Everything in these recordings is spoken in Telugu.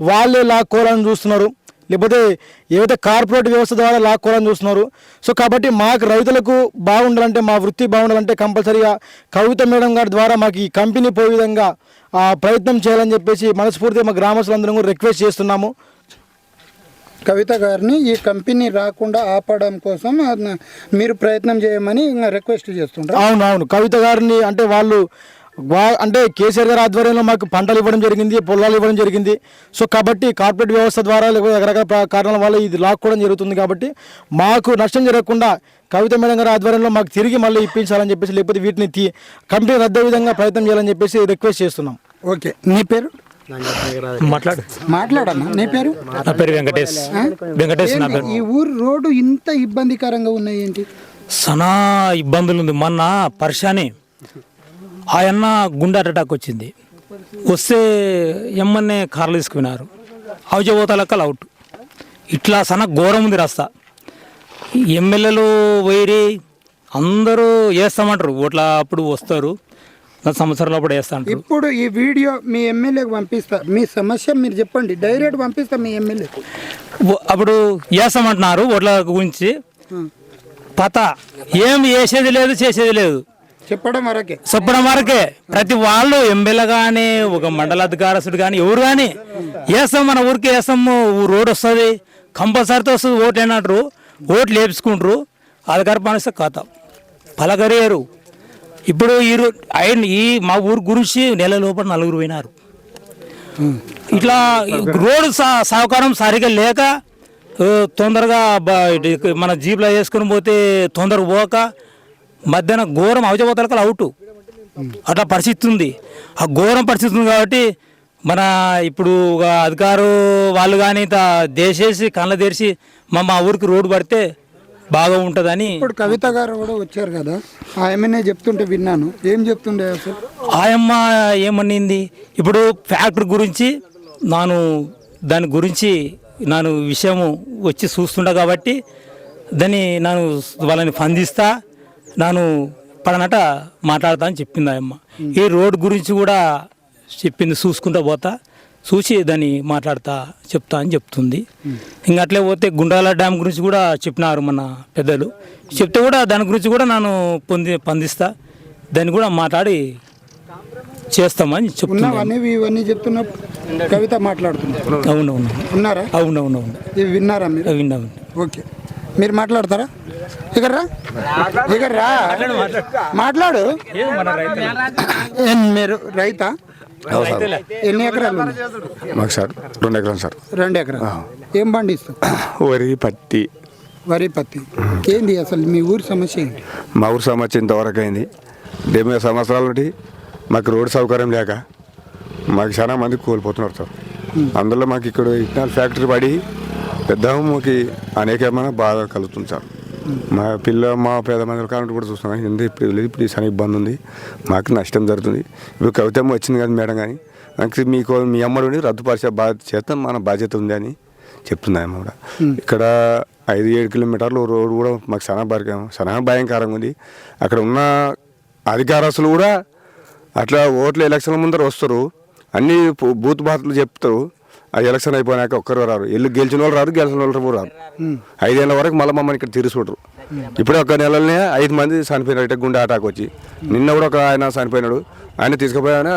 వాళ్ళే లాక్కోవాలని చూస్తున్నారు. లేకపోతే ఏవైతే కార్పొరేట్ వ్యవస్థ ద్వారా లాక్కోవాలని చూస్తున్నారు. సో కాబట్టి మాకు రైతులకు బాగుండాలంటే మా వృత్తి బాగుండాలంటే కంపల్సరీగా కవిత మేడం గారి ద్వారా మాకు ఈ కంపెనీ పోయే విధంగా ఆ, ప్రయత్నం చేయాలని చెప్పేసి మనస్ఫూర్తిగా మా గ్రామస్తులందరం కూడా రిక్వెస్ట్ చేస్తున్నాము. కవిత గారిని ఈ కంపెనీ రాకుండా ఆపడం కోసం మీరు ప్రయత్నం చేయమని రిక్వెస్ట్ చేస్తుంటారు అవును అవును. కవిత గారిని అంటే వాళ్ళు అంటే కేసీఆర్ గారి ఆధ్వర్యంలో మాకు పంటలు ఇవ్వడం జరిగింది పొలాలు ఇవ్వడం జరిగింది. సో కాబట్టి కార్పొరేట్ వ్యవస్థ ద్వారా లేకపోతే రకరకాల కారణాల వల్ల ఇది లాక్కోవడం జరుగుతుంది కాబట్టి మాకు నష్టం జరగకుండా కవిత మేడం గారి ఆధ్వర్యంలో మాకు తిరిగి మళ్ళీ ఇప్పించాలని చెప్పేసి లేకపోతే వీటిని తీ కంపెనీ రద్దే విధంగా ప్రయత్నం చేయాలని చెప్పేసి రిక్వెస్ట్ చేస్తున్నాం. ఓకే. నీ పేరు? మాట్లాడు. మాట్లాడమ్మా నీ పేరు? నా పేరు వెంకటేష్. వెంకటేష్ నా ఏంటి, పేరు. ఈ ఊరు రోడ్డు ఇంత ఇబ్బందికరంగా ఉన్నాయి ఏంటి సనా ఇబ్బందులు ఉంది మొన్న పరిశాని ఆయన్న గుండె అటాక్ వచ్చింది. వస్తే ఎమ్మన్నే కార్లు తీసుకున్నారు అవజపోతాలక్కలు అవుట్ ఇట్లా సన ఘోరం ఉంది రాస్తా. ఎమ్మెల్యేలు వైరి అందరూ వేస్తామంటారు ఓట్ల అప్పుడు వస్తారు. సంవత్సరాలు అప్పుడు వేస్తాంటారు ఇప్పుడు ఈ వీడియో మీ ఎమ్మెల్యేకి పంపిస్తా. మీ సమస్య మీరు చెప్పండి. డైరెక్ట్ పంపిస్తా మీ ఎమ్మెల్యేకు. ఓ- అప్పుడు వేస్తామంటున్నారు ఓట్ల గురించి. పత. ఏం వేసేది లేదు చేసేది లేదు. చెప్పడం వరకే. చెప్పడం వరకే. ప్రతి వాళ్ళు ఎమ్మెల్యే కానీ ఒక మండల అధికారస్తుడు కానీ ఎవరు కానీ వేస్తాం మన ఊరికి వేస్తాము రోడ్ వస్తుంది కంపల్సరీతో వస్తుంది ఓట్లు ఏనంటారు ఓట్లు వేపించుకుంటారు అధికార పనిస్తే కథ పలకరియరు ఇప్పుడు ఈ ఆయన ఈ మా ఊరు గురించి నెల లోపల నలుగురు పోయినారు. ఇట్లా రోడ్డు సా- సహకారం సరిగా లేక తొందరగా మన జీప్లో వేసుకొని పోతే తొందరగా పోక మధ్యాహ్నం ఘోరం అవజపోతలకలు అవుట్ అట్లా పరిస్థితి ఉంది ఆ ఘోరం పరిస్థితి ఉంది కాబట్టి మన ఇప్పుడు అధికారు వాళ్ళు కానీ దేశేసి కళ్ళ తెరిచి మా మా ఊరికి రోడ్డు పడితే బాగా ఉంటుందని ఇప్పుడు కవిత గారు కూడా వచ్చారు కదా. ఆమెనే చెప్తుంటే విన్నాను. ఏం చెప్తుండే అసలు? ఆయమ్మ ఏమనింది? ఇప్పుడు ఫ్యాక్టరీ గురించి నాను దాని గురించి నేను విషయము వచ్చి చూస్తుండా కాబట్టి దాన్ని నేను వాళ్ళని స్పందిస్తా. నేను పడనట మాట్లాడతా అని చెప్పింది ఆయమ్మ. ఈ రోడ్ గురించి కూడా చెప్పింది చూసుకుంటా పోతా చూసి దాన్ని మాట్లాడతా చెప్తా అని చెప్తుంది. ఇంకా అట్లే పోతే గుండాల డ్యామ్ గురించి కూడా చెప్పినారు మన పెద్దలు. చెప్తే కూడా దాని గురించి కూడా నేను పొంది పొందిస్తా దాన్ని కూడా మాట్లాడి చేస్తామని చెప్తున్నా ఉన్నావని ఇవన్నీ చెప్తున్నప్పుడు? కవిత మాట్లాడుతున్నారు అవునవును. ఉన్నారా? అవునవునవును. విన్నారా మీరు? విన్నాను ఓకే. మీరు మాట్లాడతారా? ఇక్కడ రా ఇక్కడ రా మాట్లాడు మీరు రైతా? ఎన్ని ఎకరాలు? మాకు సార్ రెండు ఎకరాలు సార్. రెండు ఎకరాలు. ఏం పండిస్తాం వరి పత్తి. వరి పత్తి. ఏంది అసలు మీ ఊరి సమస్య ఏంటి? మా ఊరు సమస్య ఇంతవరకు అయింది. డెబ్బై సంవత్సరాల నుండి మాకు రోడ్డు సౌకర్యం లేక మాకు చాలా మంది కోల్పోతున్నారు సార్. అందులో మాకు ఇక్కడ ఇథనాల్ ఫ్యాక్టరీ పడి పెద్ద మాకు అనేకమైన బాధ కలుగుతుంది సార్. మా పిల్ల మా పేద మంది కావాలంటే కూడా చూస్తున్నాం. ఎందుకు ఇప్పుడు లేదు. ఇప్పుడు చాలా ఇబ్బంది ఉంది. మాకు నష్టం జరుగుతుంది. ఇప్పుడు కవితమ్మ వచ్చింది కదా మేడం కానీ నాకు మీకు మీ అమ్మడు రద్దుపరిచే బాధ్యత చేత మన బాధ్యత ఉంది అని చెప్తుంది ఆమె కూడా. ఇక్కడ ఐదు ఏడు కిలోమీటర్లు రోడ్డు కూడా మాకు చాలా భయం చాలా భయంకరంగా ఉంది. అక్కడ ఉన్న అధికారస్తులు కూడా అట్లా ఓట్ల ఎలక్షన్ల ముందర వస్తారు. అన్ని బూత్ బాతులు చెప్తారు. ఆ ఎలక్షన్ అయిపోయినాక ఒక్కరు రారు. ఇల్లు గెలిచిన వాళ్ళు రారు గెలిచిన వాళ్ళు రారు. ఐదేళ్ళ వరకు మళ్ళీ మమ్మల్ని ఇక్కడ తీరుచుకుంటారు ఇప్పుడే ఒక నెలలోనే ఐదు మంది చనిపోయినారు. ఇట్లా గుండె అటాక్ వచ్చి. నిన్న కూడా ఒక ఆయన చనిపోయినాడు. ఆయన తీసుకుపోయినా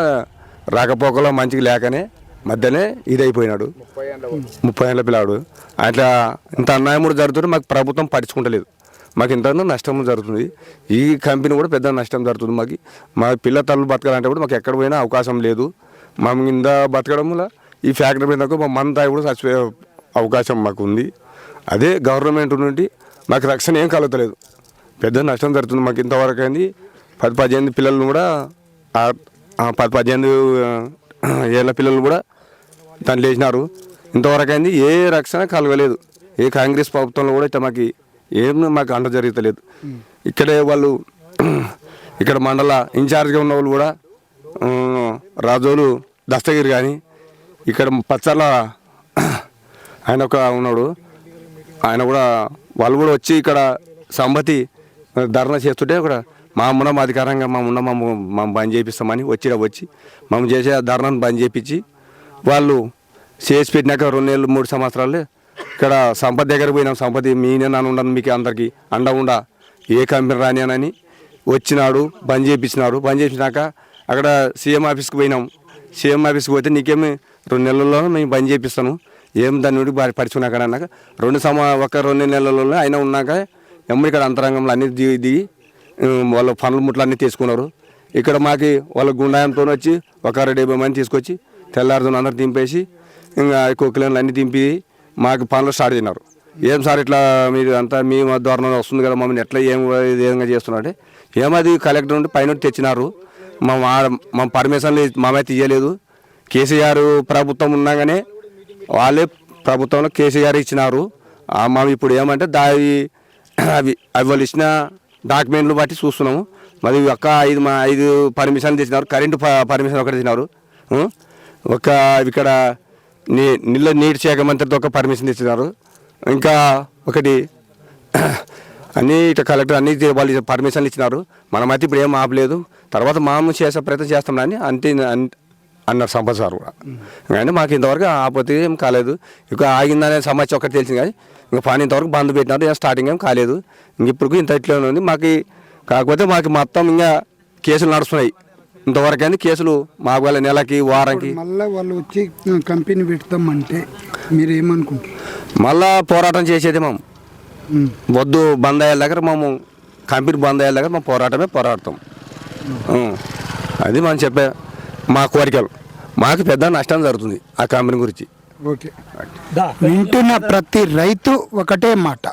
రాకపోకలో మంచిగా లేకనే మధ్యనే ఇది అయిపోయినాడు ముప్పై ఏళ్ళ పిల్లాడు. అట్లా ఇంత అన్యాయం కూడా జరుగుతుంది మాకు ప్రభుత్వం పట్టించుకుంటలేదు. మాకు ఇంత నష్టం జరుగుతుంది. ఈ కంపెనీ కూడా పెద్ద నష్టం జరుగుతుంది మాకు. మా పిల్ల తల్లు బతకాలంటే కూడా మాకు ఎక్కడ పోయినా అవకాశం లేదు. మా ఇంత బతకడం వల్ల ఈ ఫ్యాక్టరీ మీద మా మంతాయి కూడా చచ్చిపోయే అవకాశం మాకు ఉంది అదే గవర్నమెంట్ నుండి మాకు రక్షణ ఏం కలుగుతలేదు పెద్ద నష్టం జరుగుతుంది మాకు ఇంతవరకు అయింది పది పద్దెనిమిది పిల్లలను కూడా పది పద్దెనిమిది ఏళ్ళ పిల్లలు కూడా దాన్ని లేచినారు. ఇంతవరకు అయింది ఏ రక్షణ కలగలేదు. ఏ కాంగ్రెస్ ప్రభుత్వంలో కూడా ఇట్లా మాకు ఏం మాకు అండ జరుగుతలేదు. ఇక్కడే వాళ్ళు ఇక్కడ మండల ఇన్ఛార్జ్గా ఉన్న వాళ్ళు కూడా రాజోలు దస్తగిరి కానీ ఇక్కడ పచ్చల ఆయన ఒక ఉన్నాడు. ఆయన కూడా వాళ్ళు కూడా వచ్చి ఇక్కడ సంబతి ధర్నా చేస్తుంటే కూడా మా ఉన్న అధికారంగా మా ఉన్న మా మా బంద్ చేపిస్తామని వచ్చి వచ్చి మేము చేసే ధర్నాను బంద్ చేపించి వాళ్ళు చేసి పెట్టినాక రెండు నెలలు మూడు సంవత్సరాలు ఇక్కడ సంపద దగ్గర పోయినాం. సంపద మీనే నన్ను ఉండను మీకు అందరికి అండ ఉండ ఏ కంపెనీ రానియనని వచ్చినాడు బంద్ చేయించినాడు బంద్ చేసినాక అక్కడ సీఎం ఆఫీస్కి పోయినాం. సీఎం ఆఫీస్కి పోతే నీకేమి రెండు నెలల్లో మేము బంద్ చేపిస్తాను. ఏం దాని నుండి బాగా పరిచుకున్నాక అన్నాక రెండు సమ ఒక రెండు నెలలలో అయినా ఉన్నాక ఎమ్మ ఇక్కడ అంతరంగంలో అన్ని దిగి దిగి వాళ్ళ పనులు ముట్లు అన్నీ తీసుకున్నారు. ఇక్కడ మాకు వాళ్ళ గుండాయంతో వచ్చి ఒక అరవై డెబ్బై మంది తీసుకొచ్చి తెల్లారుతో అందరు దింపేసి ఇంకా కుక్కలను అన్ని దింపి మాకు పనులు స్టార్ట్ తిన్నారు ఏం సార్ ఇట్లా మీరు అంతా మీ ద్వారా వస్తుంది కదా మమ్మల్ని ఎట్లా ఏం విధంగా చేస్తున్నారంటే ఏమది కలెక్టర్ నుండి పైన తెచ్చినారు. మా మా- మా పర్మిషన్ మామే తీయలేదు. కేసీఆర్ ప్రభుత్వం ఉన్నాగానే వాళ్ళే ప్రభుత్వంలో కేసీఆర్ ఇచ్చినారు. మనం ఇప్పుడు ఏమంటే దావి అవి అవి వాళ్ళు ఇచ్చిన డాక్యుమెంట్లు బట్టి చూస్తున్నాము. మరి ఒక్క ఐదు మా ఐదు పర్మిషన్లు తెచ్చినారు. కరెంటు పర్మిషన్ ఒకటి తెచ్చినారు. ఒక ఇక్కడ నీ నీళ్ళ నీటి శాఖ మంత్రితో ఒక పర్మిషన్ తెచ్చినారు. ఇంకా ఒకటి అన్ని ఇట్లా కలెక్టర్ అన్ని వాళ్ళు పర్మిషన్లు ఇచ్చినారు. మనమైతే ఇప్పుడు ఏం ఆపలేదు. తర్వాత మామూలు చేసే ప్రయత్నం చేస్తాం అని అంతే అన్- అన్నారు సంపత్ సార్ కూడా. కానీ మాకు ఇంతవరకు ఆపత్తి ఏం కాలేదు. ఇక ఆగిందనే సమస్య ఒకటి తెలిసింది కానీ ఇంకా పని ఇంతవరకు బంద్ పెట్టినారు ఏం స్టార్టింగ్ ఏం కాలేదు. ఇంక ఇప్పుడు ఇంత ఇట్లనే ఉంది. మాకు కాకపోతే మాకు మొత్తం ఇంకా కేసులు నడుస్తున్నాయి. ఇంతవరకు అయితే కేసులు మాకు వాళ్ళ నెలకి వారానికి మళ్ళీ వాళ్ళు వచ్చి కంపెనీ పెడతామంటే మీరు ఏమనుకుంటారు మళ్ళా పోరాటం చేసేది మేము. వద్దు బంద్ అయ్యే దగ్గర మేము కంపెనీ బంద్ అయ్యే దగ్గర మేము పోరాటమే పోరాడతాం. అది మనం చెప్పే మా కోరికలు. మాకు పెద్ద నష్టం జరుగుతుంది ఆ కంపెనీ గురించి. ఓకే. వింటున్న ప్రతి రైతు ఒకటే మాట.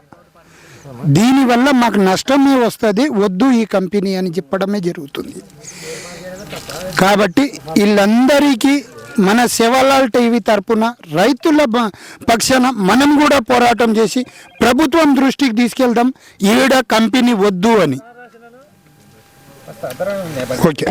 దీనివల్ల మాకు నష్టమే వస్తుంది వద్దు ఈ కంపెనీ అని చెప్పడమే జరుగుతుంది. కాబట్టి వీళ్ళందరికీ మన శివలాల్ టీవీ తరపున రైతుల పక్షాన మనం కూడా పోరాటం చేసి ప్రభుత్వం దృష్టికి తీసుకెళ్దాం ఈడ కంపెనీ వద్దు అని. ఓకే.